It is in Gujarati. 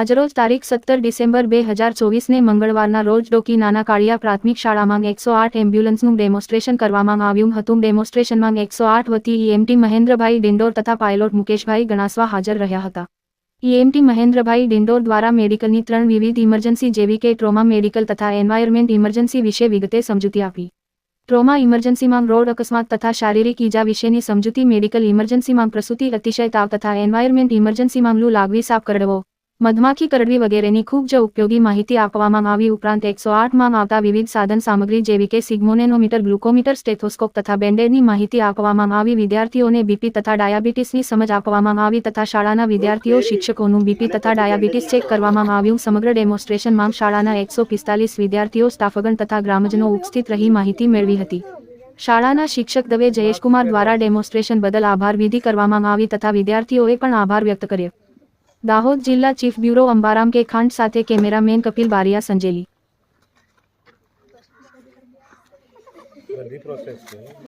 આજરોજ તારીખ સત્તર ડિસેમ્બર બે હજાર ચોવીસને મંગળવારના રોજ ડોકી નાના કાળિયા પ્રાથમિક શાળામાં એકસો આઠ એમ્બ્યુલન્સનું ડેમોન્સ્ટ્રેશન કરવામાં આવ્યું હતું. ડેમોન્સ્ટ્રેશનમાં એકસો આઠ વતી ઈએમટી મહેન્દ્રભાઈ ડિંડોર તથા પાયલોટ મુકેશભાઈ ગણાસવા હાજર રહ્યા હતા. ઈએમટી મહેન્દ્રભાઈ ડિંડોર દ્વારા મેડિકલની ત્રણ વિવિધ ઇમરજન્સી જેવી કે ટ્રોમા મેડિકલ તથા એન્વાયરમેન્ટ ઇમરજન્સી વિશે વિગતે સમજૂતી આપી. ટ્રોમા ઇમરજન્સીમાં રોડ અકસ્માત તથા શારીરિક ઈજા વિશેની સમજૂતી મેડિકલ ઇમરજન્સીમાં પ્રસૂતિ અતિશય તાવ તથા એન્વાયરમેન્ટ ઇમરજન્સીમાં લૂ લાગવી સાફ કરડવો. મધમાખી કરડવી વગેરેની ખૂબ જ ઉપયોગી માહિતી આપવામાં આવી. ઉપરાંત એકસો આઠમાં આવતા વિવિધ સાધન સામગ્રી જેવી કે સિગ્મોનેનોમીટર, ગ્લુકોમીટર, સ્ટેથોસ્કોપ તથા બેન્ડેડની માહિતી આપવામાં આવી. વિદ્યાર્થીઓને બીપી તથા ડાયાબિટીસની સમજ આપવામાં આવી તથા શાળાના વિદ્યાર્થીઓ, શિક્ષકોનું બીપી તથા ડાયાબિટીસ ચેક કરવામાં આવ્યું. સમગ્ર ડેમોન્સ્ટ્રેશનમાં શાળાના એકસો પિસ્તાલીસ વિદ્યાર્થીઓ, સ્ટાફગણ તથા ગ્રામજનો ઉપસ્થિત રહી માહિતી મેળવી હતી. શાળાના શિક્ષક દવે જયેશકુમાર દ્વારા ડેમોન્સ્ટ્રેશન બદલ આભાર વિધિ કરવામાં આવી તથા વિદ્યાર્થીઓએ પણ આભાર વ્યક્ત કર્યો. દાહોદ જિલ્લા ચીફ બ્યુરો અંબારામ કે ખાંડ સાથે કેમેરામેન કપિલ બારિયા સંજેલી.